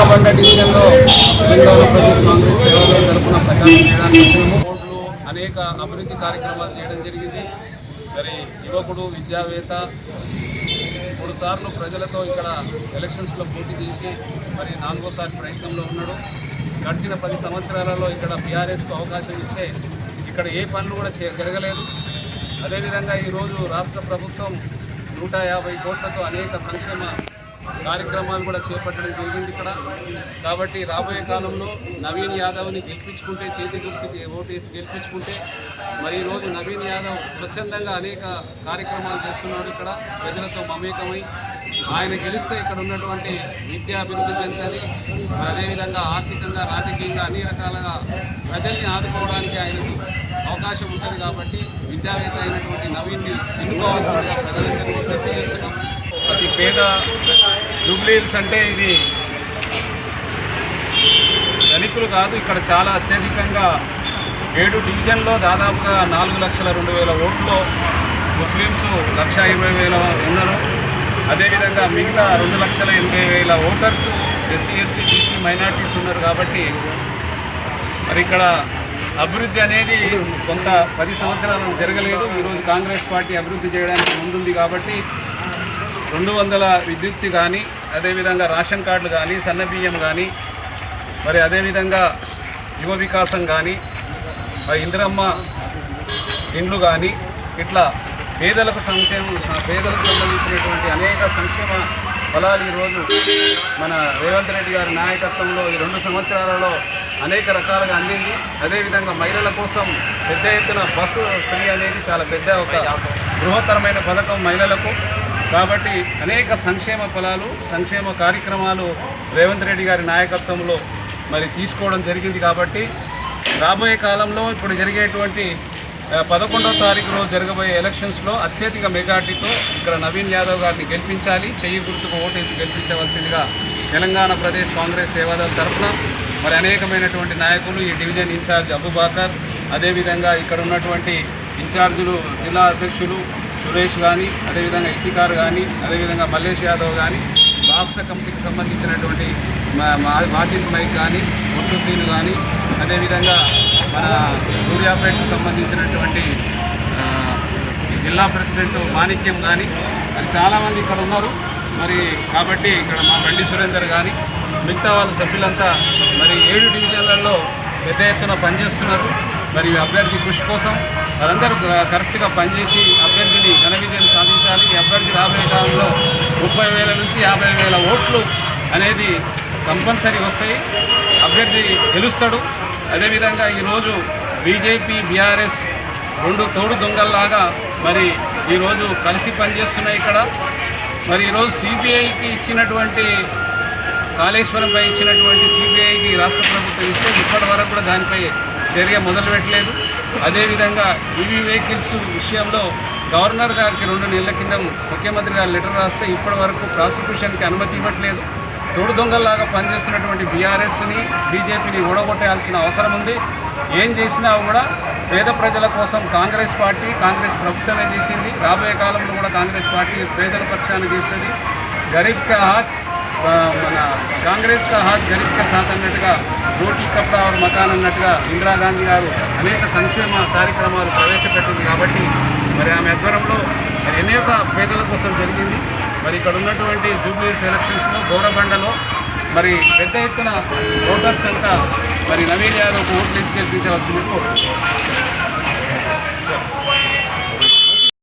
బోరాబండ డివిజన్లో తెలంగాణ ప్రదేశ్ కాంగ్రెస్ తరపున ప్రచారం చేయడానికి అనేక అభివృద్ధి కార్యక్రమాలు చేయడం జరిగింది. మరి యువకుడు విద్యావేత్త మూడు సార్లు ప్రజలతో ఇక్కడ ఎలక్షన్స్లో పోటీ చేసి మరి నాలుగోసారి ప్రయత్నంలో ఉన్నాడు. గడిచిన పది సంవత్సరాలలో ఇక్కడ బీఆర్ఎస్కు అవకాశం ఇస్తే ఇక్కడ ఏ పనులు కూడా చే జరగలేదు. అదేవిధంగా ఈరోజు రాష్ట్ర ప్రభుత్వం నూట యాభై కోట్లతో అనేక సంక్షేమ కార్యక్రమాలు కూడా చేపట్టడం జరిగింది ఇక్కడ. కాబట్టి రాబోయే కాలంలో నవీన్ యాదవ్ని గెలిపించుకుంటే చేతి గుర్తుకి ఓటేసి గెలిపించుకుంటే మరి ఈరోజు నవీన్ యాదవ్ స్వచ్ఛందంగా అనేక కార్యక్రమాలు చేస్తున్నాడు ఇక్కడ. ప్రజలతో మమేకమై ఆయన గెలిస్తే ఇక్కడ ఉన్నటువంటి విద్య అభివృద్ధి చెందుతుంది. అదేవిధంగా ఆర్థికంగా రాజకీయంగా అన్ని రకాలుగా ప్రజల్ని ఆదుకోవడానికి ఆయనకు అవకాశం ఉంటుంది కాబట్టి విద్యావేత్త అయినటువంటి నవీన్ని ఎన్నుకోవాల్సిందిగా ప్రజలందరికీ ప్రతి చేస్తున్నాం ప్రతి పేద జూబ్లీహిల్స్ అంటే ఇది ధనికులు కాదు ఇక్కడ చాలా అత్యధికంగా ఏడు డివిజన్లో దాదాపుగా నాలుగు లక్షల రెండు వేల ఓట్లు ముస్లిమ్స్ లక్ష ఇరవై వేల ఉన్నారు. అదేవిధంగా మిగతా రెండు లక్షల ఎనభై వేల voters SC ST BC minorities ఉన్నారు కాబట్టి మరి ఇక్కడ అభివృద్ధి అనేది కొంత పది సంవత్సరాలు జరగలేదు. ఈరోజు కాంగ్రెస్ పార్టీ అభివృద్ధి చేయడానికి ముందుంది కాబట్టి రెండు వందల విద్యుత్ కానీ అదేవిధంగా రేషన్ కార్డులు కానీ సన్న బియ్యం కానీ మరి అదేవిధంగా యువ వికాసం కానీ ఇందిరమ్మ ఇండ్లు కానీ ఇట్లా పేదలకు సంక్షేమం పేదలకు సంబంధించినటువంటి అనేక సంక్షేమ ఫలాలు ఈరోజు మన రేవంత్ రెడ్డి గారి నాయకత్వంలో ఈ రెండు సంవత్సరాలలో అనేక రకాలుగా అందింది. అదేవిధంగా మహిళల కోసం పెద్ద ఎత్తున బస్సు ఫ్రీ అనేది చాలా పెద్ద ఒక బృహత్తరమైన పథకం మహిళలకు. కాబట్టి అనేక సంక్షేమ ఫలాలు సంక్షేమ కార్యక్రమాలు రేవంత్ రెడ్డి గారి నాయకత్వంలో మరి తీసుకోవడం జరిగింది కాబట్టి రాబోయే కాలంలో ఇప్పుడు జరిగేటువంటి పదకొండవ తారీఖు రోజు జరగబోయే ఎలక్షన్స్లో అత్యధిక మెజార్టీతో ఇక్కడ నవీన్ యాదవ్ గారిని గెలిపించాలి చెయ్యి గుర్తుకు ఓటేసి గెలిపించవలసిందిగా తెలంగాణ ప్రదేశ్ కాంగ్రెస్ సేవాదళ తరఫున మరి అనేకమైనటువంటి నాయకులు ఈ డివిజన్ ఇన్ఛార్జ్ అబుబాకర్ అదేవిధంగా ఇక్కడ ఉన్నటువంటి ఇన్ఛార్జులు జిల్లా అధ్యక్షులు సురేష్ కానీ అదేవిధంగా ఇటికార్ కానీ అదేవిధంగా మల్లేష్ యాదవ్ కానీ రాష్ట్ర కమిటీకి సంబంధించినటువంటి మా- మా- మాజిద్ మైక్ కానీ ముట్టు సీను కానీ అదేవిధంగా మన సూర్యాపేటకు సంబంధించినటువంటి జిల్లా ప్రెసిడెంట్ మాణిక్యం కానీ మరి చాలామంది ఇక్కడ ఉన్నారు. మరి కాబట్టి ఇక్కడ మా బండి సురేందర్ కానీ మిగతా వాళ్ళ సభ్యులంతా మరి ఏడు డివిజన్లలో పెద్ద ఎత్తున పనిచేస్తున్నారు. మరి అభ్యర్థి కృషి కోసం వారందరూ కరెక్ట్గా పనిచేసి అభ్యర్థిని ఘన విజయం సాధించాలి. ఈ అభ్యర్థి రాబోయే కాలంలో ముప్పై వేల నుంచి యాభై వేల ఓట్లు అనేది కంపల్సరీ వస్తాయి. అభ్యర్థి గెలుస్తాడు. అదేవిధంగా ఈరోజు బీజేపీ బీఆర్ఎస్ రెండు తోడు దొంగల్లాగా మరి ఈరోజు కలిసి పనిచేస్తున్నాయి ఇక్కడ. మరి ఈరోజు సిబిఐకి ఇచ్చినటువంటి కాళేశ్వరంపై ఇచ్చినటువంటి సిబిఐకి రాష్ట్ర ప్రభుత్వం ఇస్తే ఇప్పటి వరకు కూడా దానిపై చర్య మొదలుపెట్టలేదు. అదేవిధంగా ఈవీ వెహికల్స్ విషయంలో గవర్నర్ గారికి రెండు నెలల కింద ముఖ్యమంత్రి గారు లెటర్ రాస్తే ఇప్పటి వరకు ప్రాసిక్యూషన్కి అనుమతి ఇవ్వట్లేదు. తోడు దొంగల్లాగా పనిచేస్తున్నటువంటి బీఆర్ఎస్ని బీజేపీని ఓడగొట్టాల్సిన అవసరం ఉంది. ఏం చేసినా కూడా పేద ప్రజల కోసం కాంగ్రెస్ పార్టీ కాంగ్రెస్ ప్రభుత్వమే చేసింది. రాబోయే కాలంలో కూడా కాంగ్రెస్ పార్టీ పేదల పక్షాన్ని చేస్తుంది. గరీబ్ కా హాత్ మన కాంగ్రెస్ కా హాత్ గరీబ్ కా సాత్ అన్నట్టుగా రోటీ కప్డా और మకాన్ అన్నట్టుగా ఇందిరాగాంధీ గారు అనేక సంక్షేమ కార్యక్రమాలు ప్రవేశపెట్టింది కాబట్టి మరి ఆమె ఆధ్వర్యంలో మరి అనేక పేదల కోసం జరిగింది. మరి ఇక్కడ ఉన్నటువంటి జూబ్లీస్ ఎలక్షన్స్లో గౌరబండలో మరి పెద్ద ఎత్తున ఓటర్స్ అంతా మరి నవీన్ యాదవ్కు ఓట్లు వేసి గెలిపించవలసింది